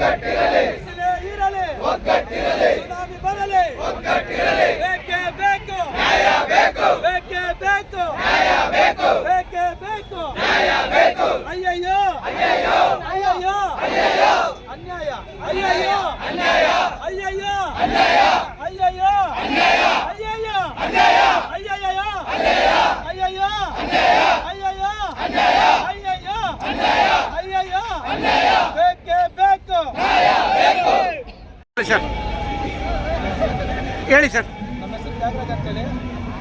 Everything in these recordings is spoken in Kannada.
ಒಗ್ಗಟ್ಟಿರಲಿ. ಇರಲಿ ಒಗ್ಗಟ್ಟಿರಲಿ. ಸುನಾಮಿ ಬರಲಿ. ಒಗ್ಗಟ್ಟಿರಲಿ. ಬೇಕೇ ಬೇಕು. ನ್ಯಾಯ ಬೇಕು. ಬೇಕೇ ಬೇಕು. ನ್ಯಾಯ ಬೇಕು. ಬೇಕೇ ಬೇಕು. ನ್ಯಾಯ ಬೇಕು. ಅಯ್ಯಯ್ಯೋ. ಅಯ್ಯಯ್ಯೋ. ಅಯ್ಯಯ್ಯೋ. ಅಯ್ಯಯ್ಯೋ. ಅನ್ಯಾಯ. ಅಯ್ಯಯ್ಯೋ. ಅನ್ಯಾಯ. ಹೇಳಿ ಸರ್. ನಮ್ಮ ಹೆಸರು ತ್ಯಾಗರಾಜ್ ಅಂತೇಳಿ.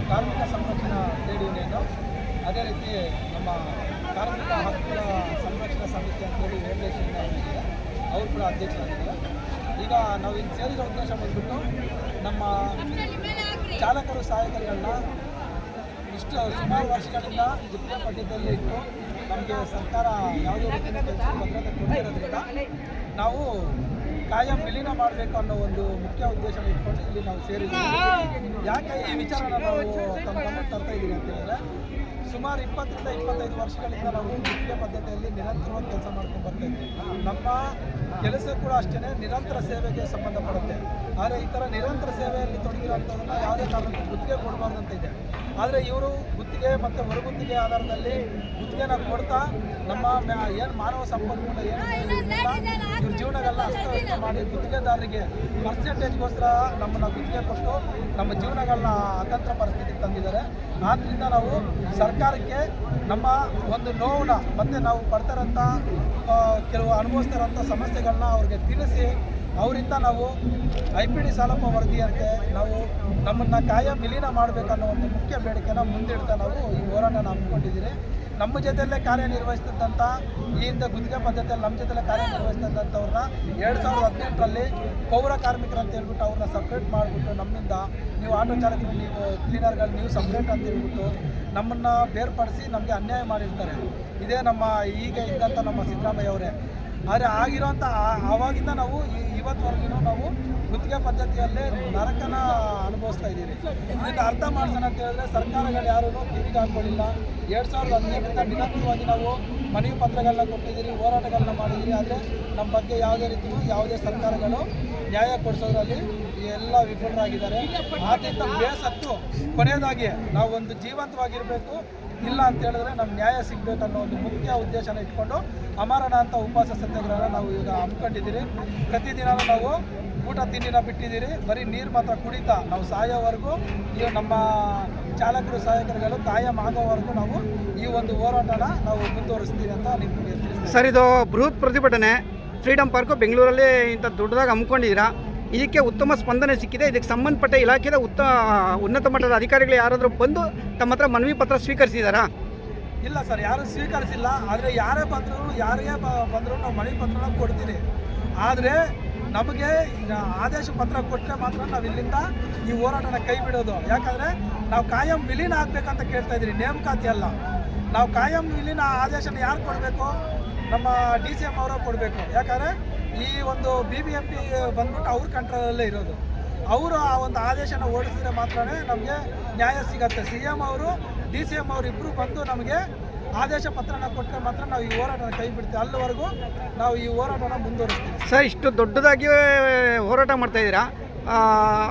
ಕಾರ್ಮಿಕ ಸಂರಕ್ಷಣಾ ಟ್ರೇಡ್ ಯೂನಿಯನ್ನು ಅದೇ ರೀತಿ ನಮ್ಮ ಕಾರ್ಮಿಕ ಹಕ್ಕುಗಳ ಸಂರಕ್ಷಣಾ ಸಮಿತಿ ಅಂತೇಳಿ ಫೆಡರೇಷನ್ ಅವರು ಕೂಡ ಅಧ್ಯಕ್ಷರಾಗಿದ್ದಾರೆ. ಈಗ ನಾವು ಇಲ್ಲಿ ಸೇರಿದ ಉದ್ದೇಶ ಬಂದ್ಬಿಟ್ಟು ನಮ್ಮ ಚಾಲಕರು, ಸಹಾಯಕರುಗಳನ್ನ ಇಷ್ಟು ಸುಮಾರು ವರ್ಷಗಳಿಂದ ಜಿಲ್ಲೆ ಮಟ್ಟದಲ್ಲಿ ಇಟ್ಟು ನಮಗೆ ಸರ್ಕಾರ ಯಾವುದೇ ರೀತಿಯ ಕೆಲಸ ಭದ್ರತೆ ಕೊಟ್ಟಿರೋದ್ರಿಂದ ನಾವು ಕಾಯಂ ವಿಲೀನ ಮಾಡಬೇಕು ಅನ್ನೋ ಒಂದು ಮುಖ್ಯ ಉದ್ದೇಶ ಇಟ್ಕೊಂಡು ಇಲ್ಲಿ ನಾವು ಸೇರಿದ್ದೀವಿ. ಯಾಕೆ ಈ ವಿಚಾರನ ನಾವು ತಮ್ಮ ತರ್ತಾ ಇದ್ದೀವಿ ಅಂತ ಹೇಳಿದ್ರೆ ಸುಮಾರು ಇಪ್ಪತ್ತರಿಂದ ಇಪ್ಪತ್ತೈದು ವರ್ಷಗಳಿಂದ ನಾವು ಗುತ್ತಿಗೆ ಪದ್ಧತಿಯಲ್ಲಿ ನಿರಂತರವಾಗಿ ಕೆಲಸ ಮಾಡ್ಕೊಂಡು ಬರ್ತಾ ಇದ್ದೀವಿ. ನಮ್ಮ ಕೆಲಸ ಕೂಡ ಅಷ್ಟೇ ನಿರಂತರ ಸೇವೆಗೆ ಸಂಬಂಧಪಡುತ್ತೆ. ಆದರೆ ಈ ಥರ ನಿರಂತರ ಸೇವೆಯಲ್ಲಿ ತೊಡಗಿರೋಂಥದ್ದನ್ನ ಯಾವುದೇ ಕಾರಣಕ್ಕೂ ಗುತ್ತಿಗೆ ಕೊಡಬಾರ್ದಂತ ಇದೆ. ಆದರೆ ಇವರು ಗುತ್ತಿಗೆ ಮತ್ತು ಹೊರಗುತ್ತಿಗೆ ಆಧಾರದಲ್ಲಿ ಗುತ್ತಿಗೆನ ಕೊಡ್ತಾ ನಮ್ಮ ಏನು ಮಾನವ ಸಂಪನ್ಮೂಲ ಏನು ಇವ್ರ ಜೀವನಗಳನ್ನ ಅಸ್ತವ್ಯಸ್ತ ಮಾಡಿ ಗುತ್ತಿಗೆದಾರರಿಗೆ ಪರ್ಸೆಂಟೇಜ್ಗೋಸ್ಕರ ನಮ್ಮನ್ನು ಗುತ್ತಿಗೆ ಕೊಟ್ಟು ನಮ್ಮ ಜೀವನಗಳನ್ನ ಅತಂತ್ರ ಪರಿಸ್ಥಿತಿಗೆ ತಂದಿದ್ದಾರೆ. ಆದ್ದರಿಂದ ನಾವು ಸರ್ಕಾರಕ್ಕೆ ನಮ್ಮ ಒಂದು ನೋವನ್ನ ಮತ್ತು ನಾವು ಪಡ್ತಾರಂಥ ಕೆಲವು ಅನುಭವಿಸ್ತಾರಂಥ ಸಮಸ್ಯೆಗಳನ್ನ ಅವ್ರಿಗೆ ತಿಳಿಸಿ ಅವರಿಂದ ನಾವು ಐ ಪಿ ಡಿ ಸಾಲಪ್ಪ ವರದಿಯಂತೆ ನಾವು ನಮ್ಮನ್ನು ಕಾಯಂ ವಿಲೀನ ಮಾಡಬೇಕನ್ನೋ ಒಂದು ಮುಖ್ಯ ಬೇಡಿಕೆನ ಮುಂದಿಡ್ತಾ ನಾವು ಈ ಹೋರಾಟನ ಹಮ್ಮಿಕೊಂಡಿದ್ದೀರಿ. ನಮ್ಮ ಜೊತೆಯಲ್ಲೇ ಕಾರ್ಯನಿರ್ವಹಿಸ್ತಿದ್ದಂಥ ಈ ಹಿಂದೆ ಗುತ್ತಿಗೆ ಪದ್ಧತಿಯಲ್ಲಿ ನಮ್ಮ ಜೊತೆಲೇ ಕಾರ್ಯನಿರ್ವಹಿಸ್ತಿದ್ದಂಥವ್ರನ್ನ ಎರಡು ಸಾವಿರದ ಹದಿನೆಂಟರಲ್ಲಿ ಪೌರ ಕಾರ್ಮಿಕರು ಅಂತ ಹೇಳ್ಬಿಟ್ಟು ಅವ್ರನ್ನ ಸಪ್ರೇಟ್ ಮಾಡಿಬಿಟ್ಟು ನಮ್ಮಿಂದ ನೀವು ಆಟೋ ಚಾಲಕರು, ನೀವು ಕ್ಲೀನರ್ಗಳು ನೀವು ಸಪ್ರೇಟ್ ಅಂತ ಹೇಳ್ಬಿಟ್ಟು ನಮ್ಮನ್ನು ಬೇರ್ಪಡಿಸಿ ನಮಗೆ ಅನ್ಯಾಯ ಮಾಡಿರ್ತಾರೆ. ಇದೇ ನಮ್ಮ ಈಗ ಇದ್ದಂಥ ನಮ್ಮ ಸಿದ್ದರಾಮಯ್ಯ ಅವರೇ. ಆದರೆ ಆಗಿರೋಂಥ ಆವಾಗಿಂದ ನಾವು ಈ- ಇವತ್ತವರೆಗೂ ನಾವು ಗುತ್ತಿಗೆ ಪದ್ಧತಿಯಲ್ಲೇ ನರಕನ ಅನುಭವಿಸ್ತಾ ಇದ್ದೀವಿ ಇದನ್ನು ಅರ್ಥ ಮಾಡ್ಸೋಣ ಅಂತ ಹೇಳಿದ್ರೆ ಸರ್ಕಾರಗಳು ಯಾರೂ ಕಿವಿಗೆ ಹಾಕೊಳ್ಳಿಲ್ಲ ಎರಡು ಸಾವಿರದ ಹದಿನೆಂಟರಿಂದ ನಿರಂತರವಾಗಿ ನಾವು ಮನವಿ ಪತ್ರಗಳನ್ನ ಕೊಟ್ಟಿದ್ದೀರಿ, ಹೋರಾಟಗಳನ್ನ ಮಾಡಿದ್ದೀರಿ. ಆದರೆ ನಮ್ಮ ಬಗ್ಗೆ ಯಾವುದೇ ರೀತಿಯೂ ಯಾವುದೇ ಸರ್ಕಾರಗಳು ನ್ಯಾಯ ಕೊಡಿಸೋದ್ರಲ್ಲಿ ಎಲ್ಲ ವಿಫಲರಾಗಿದ್ದಾರೆ. ಆದ್ದರಿಂದ ಬೇಸತ್ತು ಕೊನೆಯದಾಗಿ ನಾವು ಒಂದು ಜೀವಂತವಾಗಿರಬೇಕು. ಇಲ್ಲ ಅಂತ ಹೇಳಿದ್ರೆ ನಮ್ಗೆ ನ್ಯಾಯ ಸಿಗಬೇಕು ಅನ್ನೋ ಒಂದು ಮುಖ್ಯ ಉದ್ದೇಶನ ಇಟ್ಕೊಂಡು ಅಮರಣ ಅಂತ ಉಪವಾಸ ಸತ್ಯಾಗ್ರಹ ನಾವು ಈಗ ಹಮ್ಮಿಕೊಂಡಿದ್ದೀರಿ. ಪ್ರತಿದಿನ ನಾವು ಊಟ ತಿಂಡಿನ ಬಿಟ್ಟಿದ್ದೀರಿ. ಬರೀ ನೀರು ಮಾತ್ರ ಕುಡಿತಾ ನಾವು ಸಾಯೋವರೆಗೂ ಈಗ ನಮ್ಮ ಚಾಲಕರು ಸಹಾಯಕರುಗಳು ಕಾಯಂ ಆಗೋವರೆಗೂ ನಾವು ಈ ಒಂದು ಹೋರಾಟನ ನಾವು ಮುಂದುವರಿಸ್ತೀವಿ ಅಂತ ನಿಮಗೆ ಸರ್, ಇದು ಬೃಹತ್ ಪ್ರತಿಭಟನೆ. ಫ್ರೀಡಮ್ ಪಾರ್ಕು ಬೆಂಗಳೂರಲ್ಲಿ ಇಂಥ ದೊಡ್ಡದಾಗಿ ಹಮ್ಮಿಕೊಂಡಿದ್ದೀರಾ? ಇದಕ್ಕೆ ಉತ್ತಮ ಸ್ಪಂದನೆ ಸಿಕ್ಕಿದೆ. ಇದಕ್ಕೆ ಸಂಬಂಧಪಟ್ಟ ಇಲಾಖೆಯ ಉತ್ತ, ಉನ್ನತ ಮಟ್ಟದ ಅಧಿಕಾರಿಗಳು ಯಾರಾದರೂ ಬಂದು ತಮ್ಮ ಹತ್ರ ಮನವಿ ಪತ್ರ ಸ್ವೀಕರಿಸಿದಾರಾ? ಇಲ್ಲ ಸರ್, ಯಾರು ಸ್ವೀಕರಿಸಿಲ್ಲ. ಆದರೆ ಯಾರೇ ಬಂದರೂ ಯಾರಿಗೆ ಬಂದರೂ ನಾವು ಮನವಿ ಪತ್ರನ ಕೊಡ್ತೀರಿ ಆದರೆ ನಮಗೆ ಆದೇಶ ಪತ್ರ ಕೊಟ್ಟರೆ ಮಾತ್ರ ನಾವು ಇಲ್ಲಿಂದ ಈ ಹೋರಾಟನ ಕೈ ಬಿಡೋದು. ಯಾಕಂದರೆ ನಾವು ಕಾಯಂ ವಿಲೀನ ಆಗಬೇಕಂತ ಕೇಳ್ತಾ ಇದ್ದೀರಿ. ನೇಮಕಾತಿ ಅಲ್ಲ. ನಾವು ಕಾಯಂ ವಿಲೀನ ಆದೇಶನ ಯಾರು ಕೊಡಬೇಕು? ನಮ್ಮ ಡಿ ಸಿ ಎಂ ಅವರ ಕೊಡಬೇಕು. ಯಾಕಂದರೆ ಈ ಒಂದು ಬಿ ಬಿ ಎಂ ಪಿ ಬಂದ್ಬಿಟ್ಟು ಅವ್ರ ಕಂಟ್ರೋಲಲ್ಲೇ ಇರೋದು. ಅವರು ಆ ಒಂದು ಆದೇಶನ ಓಡಿಸಿದ್ರೆ ಮಾತ್ರನೇ ನಮಗೆ ನ್ಯಾಯ ಸಿಗತ್ತೆ. ಸಿ ಎಂ ಅವರು ಡಿ ಸಿ ಎಂ ಅವರು ಇಬ್ಬರು ಬಂದು ನಮಗೆ ಆದೇಶ ಪತ್ರನ ಕೊಟ್ಟರೆ ಮಾತ್ರ ನಾವು ಈ ಹೋರಾಟನ ಕೈ ಬಿಡ್ತೀವಿ. ಅಲ್ಲಿವರೆಗೂ ನಾವು ಈ ಹೋರಾಟನ ಮುಂದುವರಿಸ್ತೀವಿ. ಸರ್ ಇಷ್ಟು ದೊಡ್ಡದಾಗಿ ಹೋರಾಟ ಮಾಡ್ತಾ ಇದ್ದೀರಾ?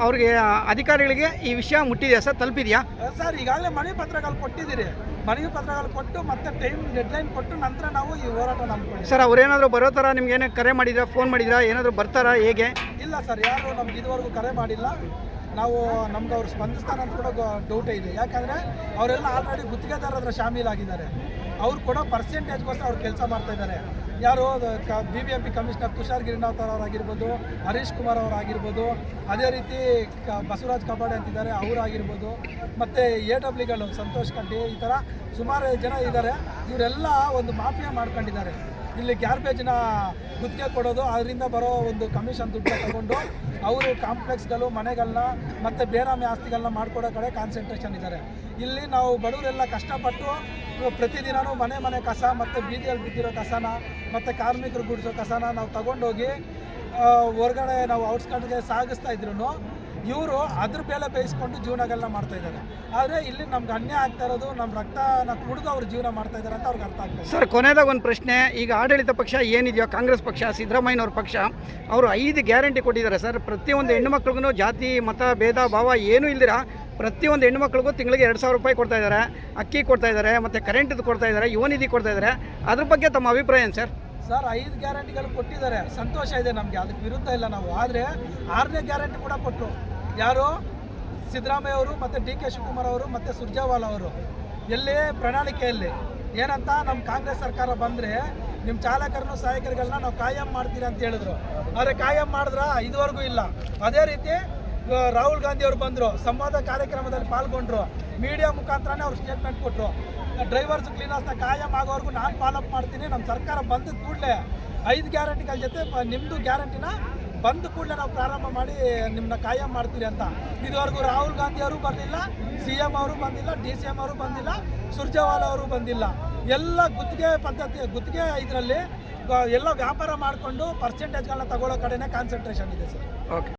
ಅವ್ರಿಗೆ ಅಧಿಕಾರಿಗಳಿಗೆ ಈ ವಿಷಯ ಮುಟ್ಟಿದೆಯಾ ಸರ್? ತಲುಪಿದೆಯಾ? ಸರ್ ಈಗಾಗಲೇ ಮನೆ ಪತ್ರಗಳು ಕೊಟ್ಟಿದ್ದೀರಿ. ಮನವಿ ಪತ್ರಗಳು ಕೊಟ್ಟು ಮತ್ತೆ ಟೈಮ್ ಡೆಡ್ಲೈನ್ ಕೊಟ್ಟು ನಂತರ ನಾವು ಈ ಹೋರಾಟ ಹಮ್ಮಿಕೊಂಡಿದ್ದೀವಿ. ಸರ್ ಅವ್ರೇನಾದರೂ ಬರೋ ಥರ ನಿಮ್ಗೆ ಏನೇ ಕರೆ ಮಾಡಿದ್ರಾ ಫೋನ್ ಮಾಡಿದ್ರಾ ಏನಾದರೂ ಬರ್ತಾರಾ ಹೇಗೆ? ಇಲ್ಲ ಸರ್ ಯಾರು ನಮ್ಗೆ ಇದುವರೆಗೂ ಕರೆ ಮಾಡಿಲ್ಲ. ನಾವು ನಮ್ಗೆ ಅವ್ರು ಸ್ಪಂದಿಸ್ತಾರೆ ಅಂತ ಕೂಡ ಡೌಟೇ ಇದೆ. ಯಾಕಂದರೆ ಅವರೆಲ್ಲ ಆಲ್ರೆಡಿ ಗುತ್ತಿಗೆದಾರರ ಹತ್ರ ಶಾಮೀಲಾಗಿದ್ದಾರೆ ಅವ್ರು ಕೊಡೋ ಪರ್ಸೆಂಟೇಜ್ಗೋಸ್ಕರ ಅವ್ರು ಕೆಲಸ ಮಾಡ್ತಾ ಇದ್ದಾರೆ. ಯಾರು B B M P commissioner Tushar Girinath ಅವರಾಗಿರ್ಬೋದು Harish Kumar ಅವರಾಗಿರ್ಬೋದು ಅದೇ ರೀತಿ ಬಸವರಾಜ್ ಕಬಾಡೆ ಅಂತಿದ್ದಾರೆ ಅವರಾಗಿರ್ಬೋದು ಮತ್ತು ಎ ಡಬ್ಲ್ಯೂಗಳು ಸಂತೋಷ್ ಕಡ್ಡಿ ಈ ಥರ ಸುಮಾರು ಜನ ಇದ್ದಾರೆ ಇವರೆಲ್ಲ ಒಂದು ಮಾಫಿಯಾ ಮಾಡ್ಕೊಂಡಿದ್ದಾರೆ. ಇಲ್ಲಿ ಗ್ಯಾರ್ಬೇಜ್ನ ಗುತ್ತಿಗೆ ಕೊಡೋದು? ಅದರಿಂದ ಬರೋ ಒಂದು ಕಮಿಷನ್ ದುಡ್ಡು ತಗೊಂಡು ಅವರು ಕಾಂಪ್ಲೆಕ್ಸ್ಗಳು ಮನೆಗಳನ್ನ ಮತ್ತು ಬೇರಾಮಿ ಆಸ್ತಿಗಳನ್ನ ಮಾಡಿಕೊಡೋ ಕಡೆ ಕಾನ್ಸಂಟ್ರೇಷನ್ ಇದ್ದಾರೆ ಇಲ್ಲಿ ನಾವು ಬಡವರೆಲ್ಲ ಕಷ್ಟಪಟ್ಟು ಪ್ರತಿದಿನವೂ ಮನೆ ಮನೆ ಕಸ ಮತ್ತು ಬೀದಿಯಲ್ಲಿ ಬಿದ್ದಿರೋ ಕಸನ ಮತ್ತು ಕಾರ್ಮಿಕರು ಗುಡಿಸೋ ಕಸನ ನಾವು ತಗೊಂಡೋಗಿ ಹೊರಗಡೆ ನಾವು ಔಟ್ಸ್ಕಂಡ್ಗೆ ಸಾಗಿಸ್ತಾ ಇದ್ರು ಇವರು ಅದ್ರ ಮೇಲೆ ಬೇಯಿಸ್ಕೊಂಡು ಜೀವನಗಳನ್ನ ಮಾಡ್ತಾ ಇದ್ದಾರೆ. ಆದರೆ ಇಲ್ಲಿ ನಮ್ಗೆ ಅನ್ಯಾಯ ಆಗ್ತಾ ಇರೋದು ನಮ್ಮ ರಕ್ತನ ಕುಡಿದು ಅವ್ರು ಜೀವನ ಮಾಡ್ತಾ ಇದ್ದಾರೆ ಅಂತ ಅವ್ರಿಗೆ ಅರ್ಥ ಆಗ್ತದೆ ಸರ್ ಕೊನೆದಾಗ ಒಂದು ಪ್ರಶ್ನೆ. ಈಗ ಆಡಳಿತ ಪಕ್ಷ ಏನಿದೆಯೋ ಕಾಂಗ್ರೆಸ್ ಪಕ್ಷ ಸಿದ್ದರಾಮಯ್ಯನವ್ರ ಪಕ್ಷ ಅವರು ಐದು ಗ್ಯಾರಂಟಿ ಕೊಟ್ಟಿದ್ದಾರೆ ಸರ್. ಪ್ರತಿಯೊಂದು ಹೆಣ್ಣುಮಕ್ಳಿಗೂ ಜಾತಿ ಮತ ಭೇದ ಭಾವ ಏನೂ ಇಲ್ದಿರ ಪ್ರತಿಯೊಂದು ಹೆಣ್ಣುಮಕ್ಳಿಗೂ ತಿಂಗಳಿಗೆ ಎರಡು ಸಾವಿರ ರೂಪಾಯಿ ಕೊಡ್ತಾ ಇದ್ದಾರೆ. ಅಕ್ಕಿ ಕೊಡ್ತಾ ಇದ್ದಾರೆ ಮತ್ತು ಕರೆಂಟ್ದು ಕೊಡ್ತಾ ಇದ್ದಾರೆ ಯುವ ನಿಧಿ ಕೊಡ್ತಾ ಇದ್ದಾರೆ. ಅದ್ರ ಬಗ್ಗೆ ತಮ್ಮ ಅಭಿಪ್ರಾಯ ಏನು ಸರ್? ಸರ್ ಐದು ಗ್ಯಾರಂಟಿಗಳು ಕೊಟ್ಟಿದ್ದಾರೆ. ಸಂತೋಷ ಇದೆ ನಮಗೆ. ಅದಕ್ಕೆ ವಿರುದ್ಧ ಇಲ್ಲ ನಾವು. ಆದರೆ ಆರನೇ ಗ್ಯಾರಂಟಿ ಕೂಡ ಕೊಟ್ಟರು ಯಾರು? ಸಿದ್ದರಾಮಯ್ಯ ಅವರು ಮತ್ತು ಡಿ ಕೆ ಶಿವಕುಮಾರ್ ಅವರು ಮತ್ತು ಸುರ್ಜೇವಾಲ ಅವರು. ಎಲ್ಲಿ? ಪ್ರಣಾಳಿಕೆಯಲ್ಲಿ. ಏನಂತ? ನಮ್ಮ ಕಾಂಗ್ರೆಸ್ ಸರ್ಕಾರ ಬಂದರೆ ನಿಮ್ಮ ಚಾಲಕರನ್ನು ಸಹಾಯಕರುಗಳನ್ನ ನಾವು ಕಾಯಂ ಮಾಡ್ತೀರಿ ಅಂತ ಹೇಳಿದ್ರು. ಆದರೆ ಕಾಯಂ ಮಾಡಿದ್ರ ಇದುವರೆಗೂ ಇಲ್ಲ. ಅದೇ ರೀತಿ ರಾಹುಲ್ ಗಾಂಧಿ ಅವರು ಬಂದರು, ಸಂವಾದ ಕಾರ್ಯಕ್ರಮದಲ್ಲಿ ಪಾಲ್ಗೊಂಡ್ರು. ಮೀಡಿಯಾ ಮುಖಾಂತರನೇ ಅವ್ರು ಸ್ಟೇಟ್ಮೆಂಟ್ ಕೊಟ್ಟರು ಡ್ರೈವರ್ಸ್ ಕ್ಲೀನರ್ಸ್ನ ಕಾಯಂ ಆಗೋವರೆಗೂ ನಾನು ಫಾಲೋಅಪ್ ಮಾಡ್ತೀನಿ. ನಮ್ಮ ಸರ್ಕಾರ ಬಂದ ಕೂಡಲೇ ಐದು ಗ್ಯಾರಂಟಿಗಳ ಜೊತೆ ನಿಮ್ಮದು ಗ್ಯಾರಂಟಿನ ಬಂದ ಕೂಡಲೇ ನಾವು ಪ್ರಾರಂಭ ಮಾಡಿ ನಿಮ್ಮನ್ನ ಕಾಯಂ ಮಾಡ್ತೀರಿ ಅಂತ. ಇದುವರೆಗೂ ರಾಹುಲ್ ಗಾಂಧಿ ಅವರು ಬಂದಿಲ್ಲ, ಸಿ ಎಂ ಅವರು ಬಂದಿಲ್ಲ, ಡಿ ಸಿ ಎಂ ಅವರು ಬಂದಿಲ್ಲ, ಸುರ್ಜೇವಾಲ ಅವರು ಬಂದಿಲ್ಲ. ಎಲ್ಲ ಗುತ್ತಿಗೆ ಪದ್ಧತಿ, ಗುತ್ತಿಗೆ ಇದರಲ್ಲಿ, ಎಲ್ಲ ವ್ಯಾಪಾರ ಮಾಡಿಕೊಂಡು ಪರ್ಸೆಂಟೇಜ್ಗಳನ್ನ ತಗೊಳ್ಳೋ ಕಡೆನೇ ಕಾನ್ಸಂಟ್ರೇಷನ್ ಇದೆ ಸರ್. ಓಕೆ